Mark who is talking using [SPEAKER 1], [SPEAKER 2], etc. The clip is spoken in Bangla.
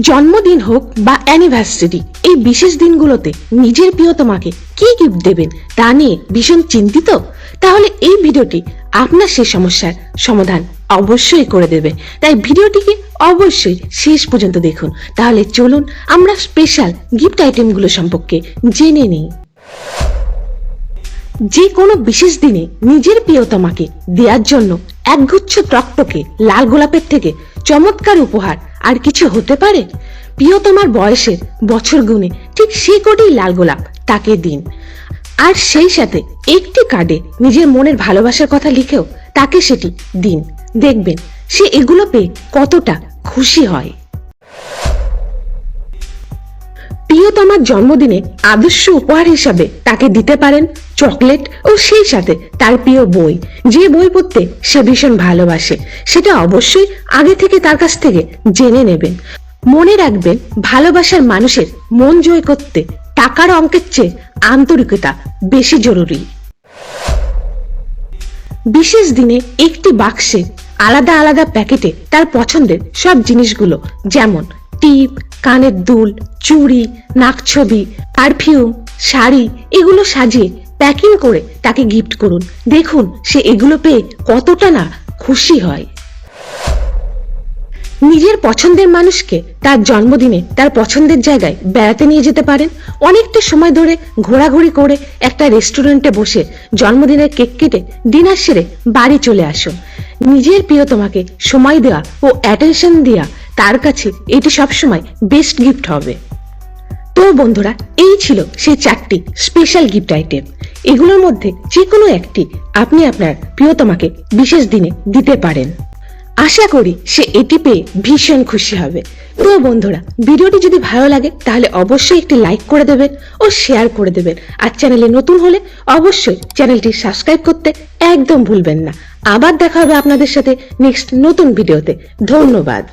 [SPEAKER 1] জন্মদিন হোক বা অ্যানিভার্সারি এই বিশেষ দিনগুলোতে নিজের প্রিয়তমাকে কি গিফট দেবেন তা নিয়ে ভীষণ চিন্তিত? তাহলে এই ভিডিওটি আপনার সেই সমস্যার সমাধান অবশ্যই করে দেবে। তাই ভিডিওটিকে অবশ্যই শেষ পর্যন্ত দেখুন। তাহলে চলুন আমরা স্পেশাল গিফট আইটেমগুলো সম্পর্কে জেনে নিই। যে কোনো বিশেষ দিনে নিজের প্রিয়তমাকে দেওয়ার জন্য একগুচ্ছ টকটকে লাল গোলাপের থেকে চমৎকার উপহার আর কিছু হতে পারে? প্রিয়তমার বয়সের বছর গুণে ঠিক সে কোটি লাল গোলাপ, তাকে দিন। আর সেই সাথে একটি কার্ডে নিজের মনের ভালোবাসার কথা লিখেও তাকে সেটি দিন। দেখবেন সে এগুলো পেয়ে কতটা খুশি হয়। প্রিয়তমার জন্মদিনে আদর্শ উপহার হিসাবে তাকে দিতে পারেন চকলেট ও সেই সাথে তার প্রিয় বই। যে বই পড়তে সে ভীষণ ভালোবাসে, সেটা অবশ্যই আগে থেকে তার কাছ থেকে জেনে নেবেন। মনে রাখবেন, ভালোবাসার মানুষের মন জয় করতে টাকার অঙ্কের চেয়ে আন্তরিকতা বেশি জরুরি। বিশেষ দিনে একটি বাক্সে আলাদা আলাদা প্যাকেটে তার পছন্দের সব জিনিসগুলো, যেমন টিপ, কানের দুল, চুড়ি, নাকছবি, পারফিউম, শাড়ি, এগুলো সাজিয়ে প্যাকিং করে তাকে গিফট করুন। দেখুন, সে এগুলো পেয়ে কতটা না খুশি হয়। নিজের পছন্দের মানুষকে তার জন্মদিনে তার পছন্দের জায়গায় বেড়াতে নিয়ে যেতে পারেন। অনেকটা সময় ধরে ঘোরাঘুরি করে একটা রেস্টুরেন্টে বসে জন্মদিনের কেক কেটে ডিনার সেরে বাড়ি চলে আসুন। নিজের প্রিয়তমাকে সময় দেওয়া ও অ্যাটেনশন দেওয়া তার কাছে এটি সবসময় বেস্ট গিফট হবে। তো বন্ধুরা, এই ছিল সেই চারটি স্পেশাল গিফট আইটেম এগুলোর মধ্যে যে কোনো একটি আপনি আপনার প্রিয়তমাকে বিশেষ দিনে দিতে পারেন। আশা করি সে এটি পেয়ে ভীষণ খুশি হবে। তো বন্ধুরা, ভিডিওটি যদি ভালো লাগে, তাহলে অবশ্যই একটি লাইক করে দেবেন ও শেয়ার করে দেবেন। আর চ্যানেলে নতুন হলে অবশ্যই চ্যানেলটি সাবস্ক্রাইব করতে একদম ভুলবেন না। আবার দেখা হবে আপনাদের সাথে নেক্সট নতুন ভিডিওতে ধন্যবাদ।